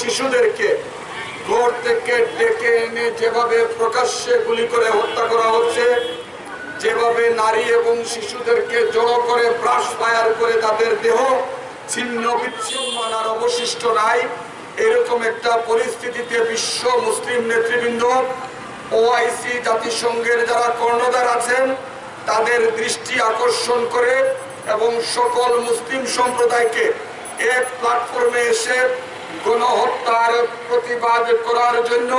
শিশুদেরকে ঘর থেকে ডেকে এনে যেভাবে প্রকাশ্যে গুলি করে হত্যা করা হচ্ছে, যেভাবে নারী এবং শিশুদেরকে জড়ো করে ব্রাশ ফায়ার করে তাদের দেহ ছিন্ন বিচ্ছিন্ন আর অবশিষ্ট নাই, এরকম একটা পরিস্থিতিতে বিশ্ব মুসলিম নেতৃবৃন্দ, ওআইসি জাতিসংঘের যারা কর্ণধার আছেন, তাদের দৃষ্টি আকর্ষণ করে এবং সকল মুসলিম সম্প্রদায়কে এক প্ল্যাটফর্মে এসে গণহত্যার প্রতিবাদ করার জন্য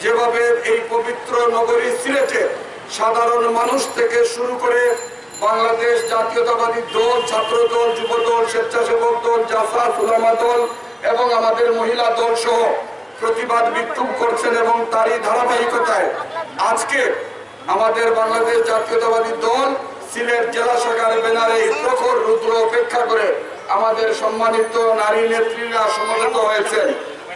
যেভাবে এই পবিত্র নগরী সিলেটে সাধারণ মানুষ থেকে শুরু করে বাংলাদেশ জাতীয়তাবাদী দল, ছাত্র দল যুব দল স্বেচ্ছাসেবক দল জাফা সুলামা দল এবং আমাদের মহিলা দল সহ প্রতিবাদ বিক্ষোভ করছেন এবং তারই ধারাবাহিকতায় আজকে আমাদের বাংলাদেশ জাতীয়তাবাদী দল সিলেট জেলা শাখার ব্যানারে প্রখর রুদ্র অপেক্ষা করে আমাদের সম্মানিত নারী নেত্রীরা সমবেত হয়েছেন।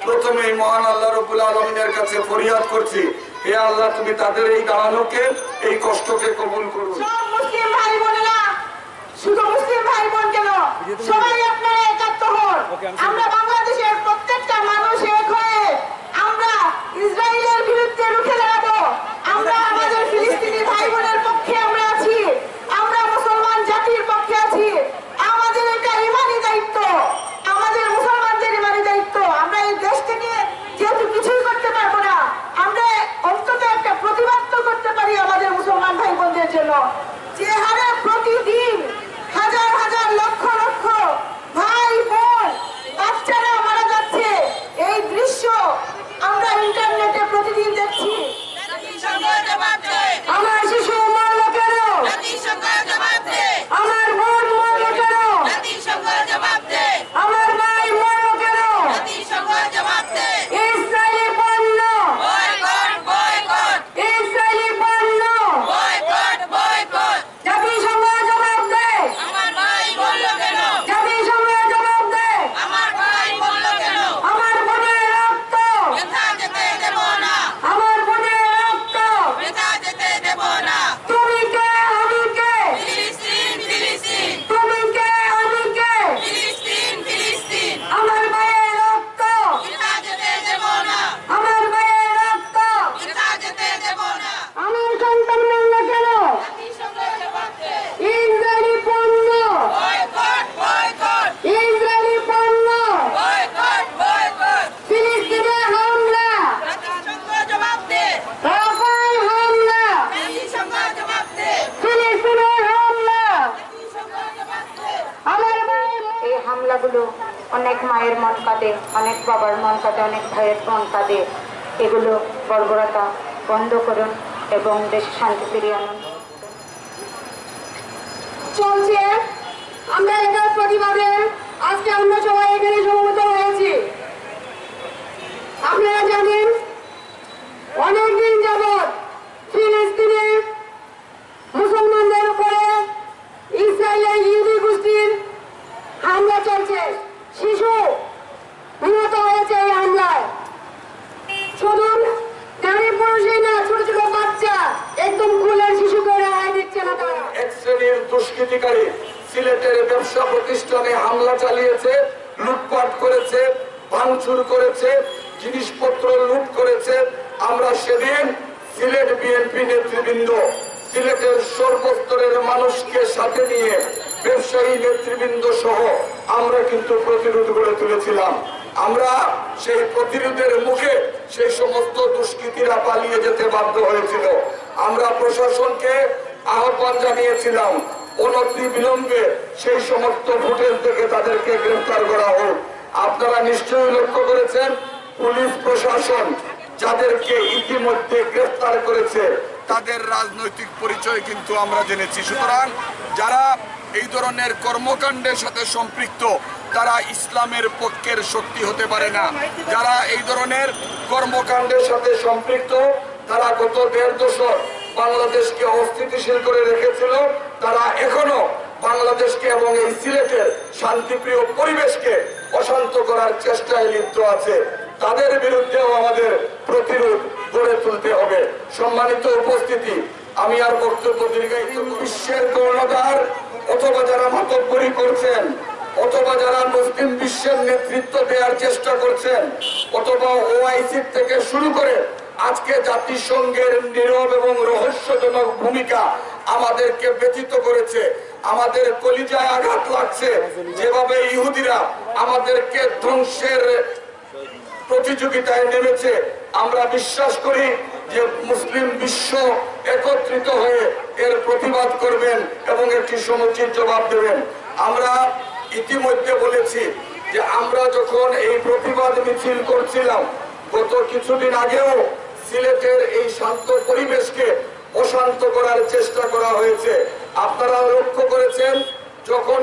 প্রথমে মহান আল্লাহ রবুল আলমিনের কাছে ফরিয়াদ করছি হে আল্লাহ তুমি তাদের এই দাঁড়ানোকে এই কষ্টকে কবুল করুন মুসলিম ভাই বোনেরা শুধু মুসলিম ভাই বোন কেন সবাই আপনারা একাত্ম হন। আমরা বাংলাদেশের প্রত্যেকটা মানুষ এক হয়ে আমরা ইসরায়েলের বিরুদ্ধে রুখে দাঁড়াবো আমরা আমাদের ফিলিস্তিনি ভাই বোনের পক্ষে আমরা আছি আমরা মুসলমান জাতির পক্ষে আছি আমাদের এটা ইমানি দায়িত্ব আমাদের মুসলমানদের ইমানি দায়িত্ব আমরা এই দেশ থেকে যেহেতু কিছুই করতে পারব না। আমরা অন্তত একটা প্রতিবাদ করতে পারি আমাদের মুসলমান ভাই বোনদের জন্য। যে হারে প্রতিদিন হাজার হাজার লক্ষ লক্ষ ভাই বোন বাচ্চারা মারা যাচ্ছে এই দৃশ্য আমরা ইন্টারনেটে প্রতিদিন দেখছি জাতিসংঘ জবাব দে আমার শিশু মরল কেন জাতিসংঘ জবাব দে আমার বোন মরল কেন জাতিসংঘ জবাব দে আমার ভাই মরল কেন জাতিসংঘ জবাব দে ইসরায়েলি পণ্য বয়কট বয়কট ইসরায়েলি পণ্য বয়কট বয়কট জাতিসংঘ জবাব দেয় আমার ভাই বলল কেন জাতিসংঘ জবাব দেয় আমার ভাই বলল কেন আমার বোনের রক্ত বৃথা যেতে দেব না আমার বোনের রক্ত বৃথা যেতে দেব না তুমি কে আমি কে ফিলিস্তিন ফিলিস্তিন তুমি কে আমি কে ফিলিস্তিন ফিলিস্তিন আমার ভাইয়ের রক্ত বৃথা যেতে দেব না আমার ভাইয়ের রক্ত বৃথা যেতে দেব না আমার সন্তান মরল কেন জাতিসংঘ জবাব দে ইসরায়েলি পণ্য বয়কট বয়কট ইসরায়েলি পণ্য বয়কট বয়কট ফিলিস্তিনে হামলা জাতিসংঘ জবাব দে রাফাল হামলা জাতিসংঘ জবাব দে ফিলিস্তিনে হামলা জাতিসংঘ জবাব দে আমার ভাই এই হামলাগুলো অনেক মায়ের মন কাঁদে, অনেক বাবার মন কাঁদে, অনেক ভাইয়ের মন কাঁদে। এগুলো বর্বরতা বন্ধ করুন এবং দেশে শান্তি ফিরিয়ে আনুন। চলছে। আমরা এটার প্রতিবাদে আজকে আমরা সবাই এখানে সমবেত হয়েছি। দুষ্কৃতিকারী সিলেটের ব্যবসা প্রতিষ্ঠানে হামলা চালিয়েছে, লুটপাট করেছে, ভাঙচুর করেছে, জিনিসপত্র লুট করেছে। আমরা সেদিন সিলেট বিএনপি নেতৃবৃন্দ, সিলেটের সর্বস্তরের মানুষকে সাথে নিয়ে ব্যবসায়ী নেতৃবৃন্দ সহ আমরা কিন্তু প্রতিরোধ গড়ে তুলেছিলাম। আমরা সেই প্রতিরোধের মুখে সেই সমস্ত দুষ্কৃতীরা পালিয়ে যেতে বাধ্য হয়েছিল। আমরা প্রশাসনকে আহ্বান জানিয়েছিলাম অনতি বিলম্বে সেই সমস্ত ফুটেজ থেকে তাদেরকে গ্রেফতার করা হোক। আপনারা নিশ্চয়ই লক্ষ্য করেছেন, পুলিশ প্রশাসন যাদেরকে ইতিমধ্যে গ্রেফতার করেছে, তাদের রাজনৈতিক পরিচয় কিন্তু আমরা জেনেছি। সুতরাং যারা এই ধরনের কর্মকাণ্ডের সাথে সম্পৃক্ত, তারা ইসলামের পক্ষের শক্তি হতে পারে না। যারা এই ধরনের কর্মকাণ্ডের সাথে সম্পৃক্ত, তারা গত দেড় দশক বাংলাদেশকে অস্থিতিশীল করে রেখেছিল। তারা এখনও বাংলাদেশকে এবং এই সিলেটের শান্তিপ্রিয় পরিবেশকে অশান্ত করার চেষ্টায় লিপ্ত আছে। তাদের বিরুদ্ধেও আমাদের প্রতিরোধ গড়ে তুলতে হবে। সম্মানিত উপস্থিতি, আমি আর বক্তব্য দীর্ঘায়িত বিশ্বের কর্ণধার অথবা যারা মাতব্বরি করছেন, অথবা যারা মুসলিম বিশ্বের নেতৃত্ব দেওয়ার চেষ্টা করছেন, অথবা ওআইসি থেকে শুরু করে আজকে জাতিসংঘের নীরব এবং রহস্যজনক ভূমিকা আমাদেরকে ব্যতীত করেছে, আমাদের কলিজায় আঘাত লাগছে। যেভাবে ইহুদিরা আমাদেরকে ধ্বংসের প্রতিযোগিতায় নেমেছে, আমরা বিশ্বাস করি যে মুসলিম বিশ্ব একত্রিত হয়ে এর প্রতিবাদ করবেন এবং একটি সমুচিত জবাব দেবেন। আমরা ইতিমধ্যে বলেছি যে আমরা যখন এই প্রতিবাদ মিছিল করছিলাম, গত কিছুদিন আগেও সিলেটের এই শান্ত পরিবেশকে অশান্ত করার চেষ্টা করা হয়েছে। আপনারা লক্ষ্য করেছেন যখন